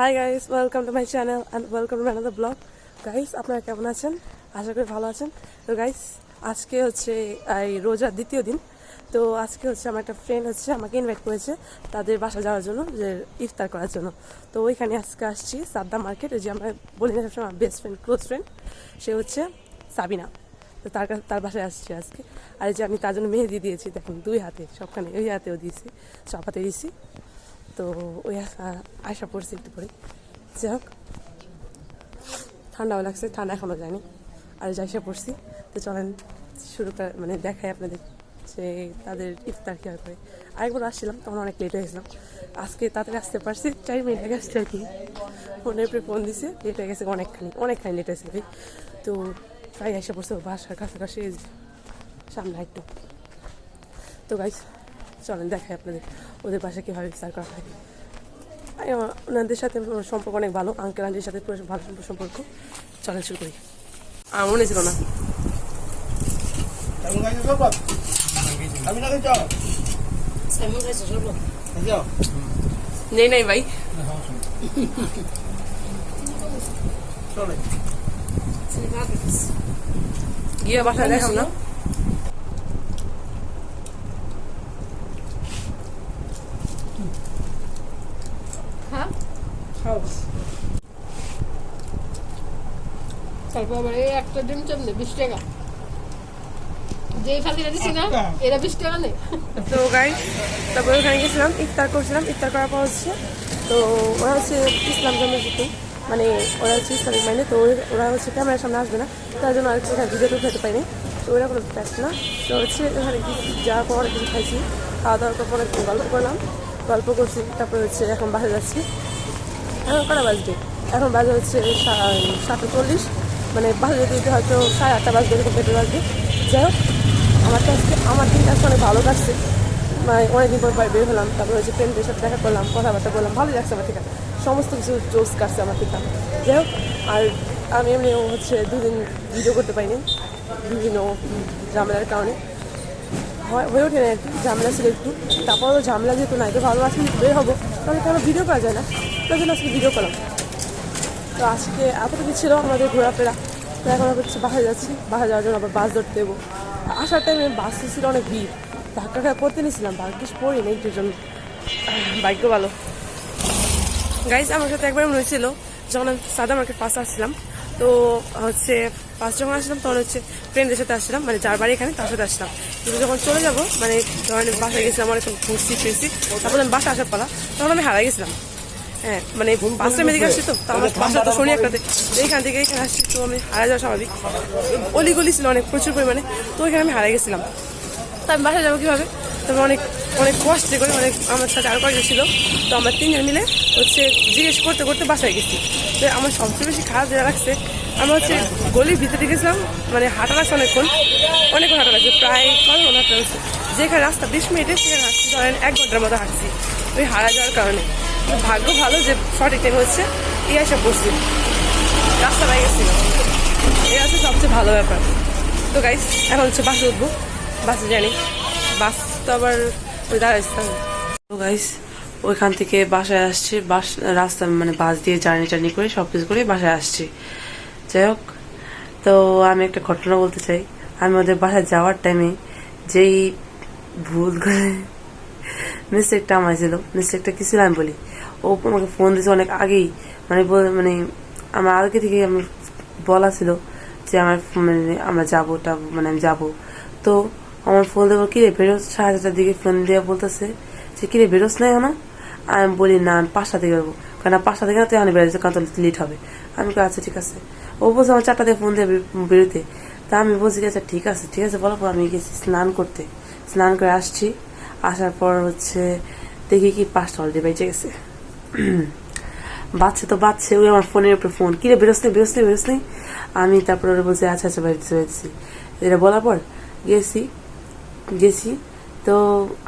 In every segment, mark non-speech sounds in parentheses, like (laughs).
Hi guys welcome to my channel and welcome to another blog guys আপনারা কেমন আছেন? আশা করি ভালো আছেন। তো গাইস আজকে হচ্ছে এই রোজার দ্বিতীয় দিন। তো আজকে হচ্ছে আমার একটা ফ্রেন্ড হচ্ছে, আমাকে ইনভাইট করেছে তাদের বাসা যাওয়ার জন্য, যে ইফতার করার জন্য। তো ওইখানে আজকে আসছি, সাদ্দা মার্কেট যে আমরা বলি না সবসময় আমার বেস্ট ফ্রেন্ড ক্লোজ ফ্রেন্ড সে হচ্ছে সাবিনা। তো তার কাছে তার বাসায় আসছি আজকে। আর যে আমি তার জন্য মেহেদি দিয়েছি, দেখুন, দুই হাতে, সবখানে, ওই হাতেও দিয়েছি, সব হাতে দিয়েছি। তো ওই আশা- পড়ছি একটু পরে। যাই হোক, ঠান্ডাও লাগছে, ঠান্ডা এখনও যায়নি। আর যাইসা পড়ছি, তো চলেন শুরু করে মানে দেখাই আপনাদের যে তাদের ইফতার কী করে আরেকবার আসছিলাম, তখন অনেক লেট হয়ে গেছিলাম। আজকে তাড়াতাড়ি আসতে পারছি চার মিনিট আগে আসছে আর কি। ফোনের উপরে ফোন দিছে লেট হয়ে গেছে অনেকখানি অনেকখানি লেট হয়েছে ভাই তো প্রায় এসে পড়ছে বাসার কাছাকাছি সামনে একটু তো গাইস চলেন দেখাই আপনাদের। ওদের বাসায় কীভাবে ইফতার করা হয়? ওনাদের সাথে সম্পর্ক অনেক ভালো আঙ্কেল আন্টির সাথে পুরো ভালো সম্পর্ক- সম্পর্ক। চলেন শুরু করি। আমার মনে ছিল না. নেই নাই ভাই. গিয়ে বাসায় দেখাম না হ্যাঁ তারপর আবার এই একটা ডিম চামড়ে বিশ টাকা। যে ফাঁকিটা দিছি না এরা বিশ টাকা তো গাই তারপরে ওখানে গেছিলাম ইফতার করছিলাম ইফতার করার পর হচ্ছে তো ওরা হচ্ছে ইসলাম ধর্মের যেহেতু মানে ওরা হচ্ছে ইসলামিক মাইনে তো ওরা- ওরা হচ্ছে ক্যামেরার সামনে আসবে না তার জন্য আরেকটু এখানে ভিডিও তুলতে পাইনি তো ওরা কোনো ফ্যাক্ট না। তো হচ্ছে ওখানে গিয়ে যাওয়ার পর অনেক কিছু খাইছি খাওয়া দাওয়ার পর অনেক গল্প করলাম গল্প করছি তারপরে হচ্ছে এখন বাসে যাচ্ছি। এখন কটা বাজবে? এখন বাজে হচ্ছে সা- সাতটা চল্লিশ। মানে বাজে যেতে হয়তো সাড়ে আটটা বাজবে, এরকম পেটে বাজবে। যাই হোক, আমার আজকে আমার দিনটা অনেক ভালো কাটছে। মানে অনেকদিন পর বের হলাম, তারপরে হচ্ছে ফ্রেন্ডদের সাথে দেখা করলাম, কথাবার্তা বললাম ভালো লাগছে আমার থেকে। সমস্ত কিছু জোস কাটছে আমার থেকে। যাই হোক, আর আমি এমনি হচ্ছে দুদিন ভিডিও করতে পারিনি। বিভিন্ন ঝামেলার কারণে। হয় ওঠে না, ঝামেলা ছিল একটু। তারপরও ঝামেলা যেহেতু নাই, তো ভালো আজকে বের হব। তাহলে কেন ভিডিও করা যায় না। তার জন্য আজকে ভিডিও করলাম। তো আজকে এতটুকু ছিল আমাদের ঘোরাফেরা। তো এখন আমরা হচ্ছে বাসায় যাচ্ছি। বাসায় যাওয়ার জন্য আবার বাস ধরতে দেবো আসার টাইমে বাসে ছিল অনেক ভিড়। ধাক্কা খায় পড়তে নিয়েছিলাম, ভাগ্যিস পড়ি না একটুর জন্য। ভাগ্য ভালো। গাইজ আমার সাথে একবার মনে হয়েছিল, যখন আমি সাদা মার্কেট পাশে আসছিলাম, তো হচ্ছে পাশে যখন আসলাম তখন হচ্ছে ফ্রেন্ডদের সাথে আসছিলাম মানে যার বাড়ি এখানে তার সাথে আসলাম কিন্তু যখন চলে যাব মানে আমি বাসায় গেছিলাম অনেক ঘুরছি ফিরছি তারপর আমি বাসা আসার পালা তখন আমি হারাই গেছিলাম। হ্যাঁ মানে পাঁচটা মেদিকে আসছি তো আমার বাসা তো শনি একটাতে এইখান থেকে এখানে আসছি তো আমি হারা যাওয়া স্বাভাবিক। অলি গলি ছিল অনেক প্রচুর পরিমাণে তো ওইখানে আমি হারাই গেছিলাম। তো আমি বাসায় যাব কীভাবে? তবে অনেক অনেক কষ্টে করে অনেক আমার সাথে আরও কয়েকজন ছিল। তো আমরা তিনজন মিলে হচ্ছে জিজ্ঞেস করতে করতে বাসায় গেছি। তো আমার সবচেয়ে বেশি খারাপ যেটা লাগছে আমরা হচ্ছে গলির ভিতরে গেছিলাম মানে হাঁটা লাগছে অনেকক্ষণ অনেকক্ষণ হাঁটা লাগছে প্রায় কত হাঁটা লাগছে যেখানে রাস্তা বিশ মিনিটে সেখানে হাঁটছি, ধরেন এক ঘণ্টার মতো হাঁটছি, ওই হারা যাওয়ার কারণে। ভাগ্য ভালো যে সঠিক টাইম হচ্ছে, এই আসা পড়ছি রাস্তা পাই গেছিল এই হচ্ছে সবচেয়ে ভালো ব্যাপার। তো গাইস এখন হচ্ছে বাসে উঠবো। বাসে জানি, বাস তো আবার ওই দাঁড়াইছিলাম তো গাইস ওইখান থেকে বাসায় আসছি, বাস, রাস্তা মানে বাস দিয়ে জার্নি টার্নি করে সব কিছু করে বাসায় আসছি। যাই হোক, তো আমি একটা ঘটনা বলতে চাই। আমি ওদের বাসায় যাওয়ার টাইমে যেই ভুল করে মিস্টেকটা আমার ছিল মিস্টেকটা কি ছিল আমি বলি। ও আমাকে ফোন দিয়েছে অনেক আগেই মানে মানে আমার আগে থেকে আমার বলা ছিল যে আমার মানে আমরা যাব টাবো মানে আমি যাব। তো আমার ফোন দেবো কিরে, বেরোস? সাড়ে চারটার দিকে ফোন দিয়ে বলতেছে যে, কিরে, বেরোস না এখন? আমি বলি, না, আমি পাঁচটা থেকে বেরোবো। কারণ পাঁচটা থেকে না, তুই আমি বেরোতে কারণ লেট হবে। আমি আচ্ছা ঠিক আছে। ও বলছে আমার চারটা ফোন দিয়ে বেরোতে। তা আমি বলছি আচ্ছা ঠিক আছে ঠিক আছে, বলার পর আমি গেছি স্নান করতে। স্নান করে আসছি। আসার পর হচ্ছে দেখি কি পাঁচটা অলরেডি বেঁচে গেছে। বাচ্চা তো বাচ্চা ওই আমার ফোনের উপরে ফোন কিরে বেরোস নেই বেরোস নেই আমি তারপর ওরা বলছি আচ্ছা আচ্ছা বেরোচ্ছি বেরোচ্ছি এটা বলার পর গেছি গেছি। তো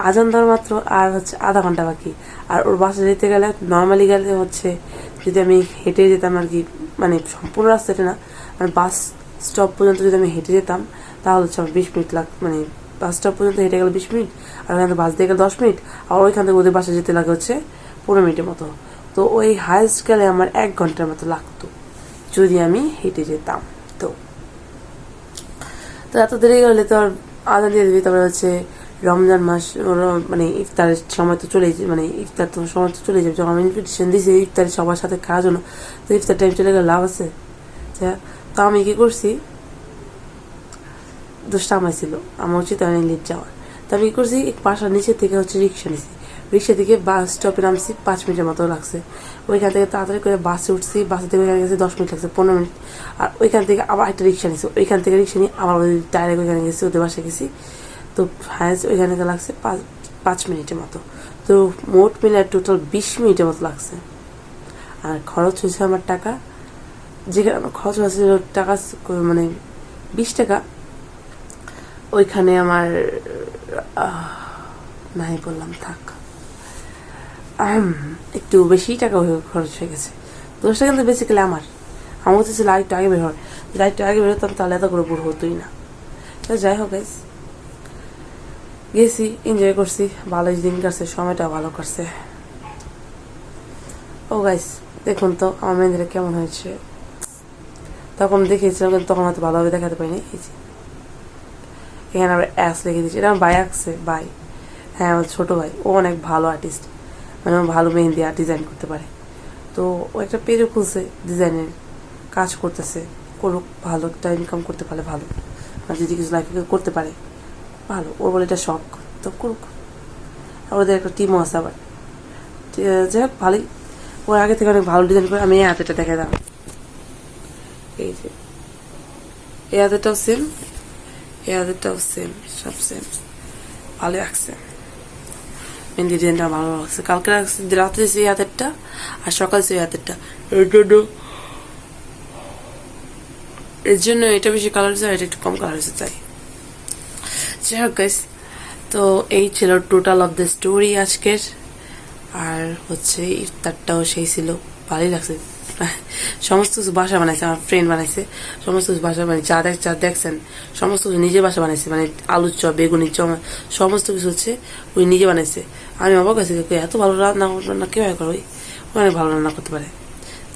আজান দেওয়ার মাত্র আর হচ্ছে আধা ঘণ্টা বাকি। আর ওর বাসা যেতে গেলে নর্মালি গেলে হচ্ছে যদি আমি হেঁটে যেতাম আর কি মানে সম্পূর্ণ রাস্তাটা না মানে বাস স্টপ পর্যন্ত যদি আমি হেঁটে যেতাম, তাহলে হচ্ছে আমার বিশ মিনিট লাগ মানে বাস স্টপ পর্যন্ত হেঁটে গেলে বিশ মিনিট, আর ওখান থেকে বাস দিয়ে গেলে দশ মিনিট, আর ওইখান থেকে ওদের বাসা যেতে লাগে হচ্ছে পনেরো মিনিটের মতো। তো ওই হায়েস্ট গেলে আমার এক ঘণ্টার মতো লাগতো যদি আমি হেঁটে যেতাম। তো তো এত দেরি গেলে তো আর আদা দিয়ে দিবি, তারপরে হচ্ছে রমজান মাস মানে ইফতারের সময় তো চলে যায় মানে ইফতার তো সময় তো চলে যাবে যখন আমি ইনভিটেশন দিয়েছি ইফতার সবার সাথে খাওয়ার জন্য, তো ইফতার টাইম চলে গেলে লাভ আছে? তো আমি কি করছি? দোষটা আমার ছিল, আমার উচিত অনেক লেট যাওয়ার। তো আমি কি করছি? বাসার নিচে থেকে হচ্ছে রিক্সা নিছি। রিক্সা থেকে বাস স্টপে নামছি, পাঁচ মিনিটের মতো লাগছে। ওইখান থেকে তাড়াতাড়ি করে বাসে উঠছি বাসে থেকে ওইখানে গেছি, দশ মিনিট লাগছে, পনেরো মিনিট। আর ওইখান থেকে আবার একটা রিক্সা নিয়েছি ওইখান থেকে রিক্সা নিয়ে আবার ওই ডাইরেক্ট ওইখানে গেছি, ওদের বাসায় গেছি। তো হায়েস্ট ওইখানে লাগছে পাঁচ পাঁচ মিনিটের মতো। তো মোট মিলে টোটাল বিশ মিনিটের মতো লাগছে। আর খরচ হয়েছে আমার টাকা, যেখানে আমার খরচ হয়েছিল টাকা মানে বিশ টাকা, ওইখানে আমার নাই বললাম, থাক। একটু বেশি টাকা খরচ হয়ে গেছে। দোষটা কিন্তু বেসিক্যালি আমার। আমার ছিল আরেকটু আগে বের হয়। আরেকটু আগে বের হতাম, তাহলে এত করে বুড়ো হতোই না। যাই হোক গাইস গেছি এনজয় করছি, ভালোই দিন কাটছে সময়টা ভালো কাটছে। ও গাইস দেখুন তো, আমার মেয়েদের কেমন হয়েছে। তখন দেখেছিলাম কিন্তু তখন হয়তো ভালোভাবে দেখাতে পারিনি। এই যে, এখানে আমরা অ্যাস লিখে দিচ্ছি এটা আমার ভাই আঁকছে, ভাই। হ্যাঁ আমার ছোটো ভাই। ও অনেক ভালো আর্টিস্ট মানে ভালো মেহেন্দি আর ডিজাইন করতে পারে। তো ও একটা পেজও খুলছে ডিজাইনের কাজ করতেছে। করুক, ভালো, একটা ইনকাম করতে পারে ভালো। আর যদি কিছু লাইফে করতে পারে। ভালো। ওর বলে এটা শখ। তো করুক। ওদের একটা টিমও আছে আবার। যাই হোক, ভালোই। ওর আগে থেকে অনেক ভালো ডিজাইন করে আমি এই হাতেটা দেখে দাম এই যে। এই হাতেটাও সেম এই হাতেরটাও সেম সব সেম ভালো লাগছে। মেহেন্দি ডিজাইনটা ভালো লাগছে। কালকে রাখছে রাতে দিয়েছি এই হাতেরটা আর সকাল সেই হাতেরটা এর জন্য এর জন্য এটা বেশি কালার হয়েছে আর এটা একটু কম কালার হয়েছে তাই যাই হোক guys, তো এই ছিল টোটাল অফ দ্য স্টোরি আজকের। আর হচ্ছে ইফতারটাও সেই ছিল। ভালোই লাগছে। (laughs) সমস্ত কিছু বাসা বানাইছে আমার ফ্রেন্ড বানাইছে। সমস্ত কিছু বাসা বানিয়েছে যা দেখ যা দেখছেন সমস্ত কিছু নিজে বাসা বানাইছে। মানে আলুর চপ বেগুনি চপ সমস্ত কিছু হচ্ছে ওই নিজে বানাইছে। আমি অবাক আছি এত ভালো রান্না রান্না কীভাবে করো ওই? ও অনেক ভালো রান্না করতে পারে।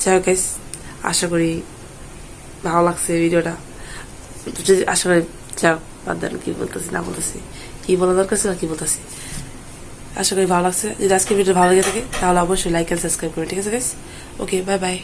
যাই হোক আশা করি ভালো লাগছে ভিডিওটা। আশা করি যাক বাদ দেন কি বলতেছি, না বলতেছি, কি বলা দরকার ছিল কি বলতেছি। আশা করি ভালো লাগছে। যদি আজকে ভিডিও ভালো লেগে থাকে, তাহলে অবশ্যই লাইক অ্যান্ড সাবস্ক্রাইব করবে, ঠিক আছে ওকে বাই বাই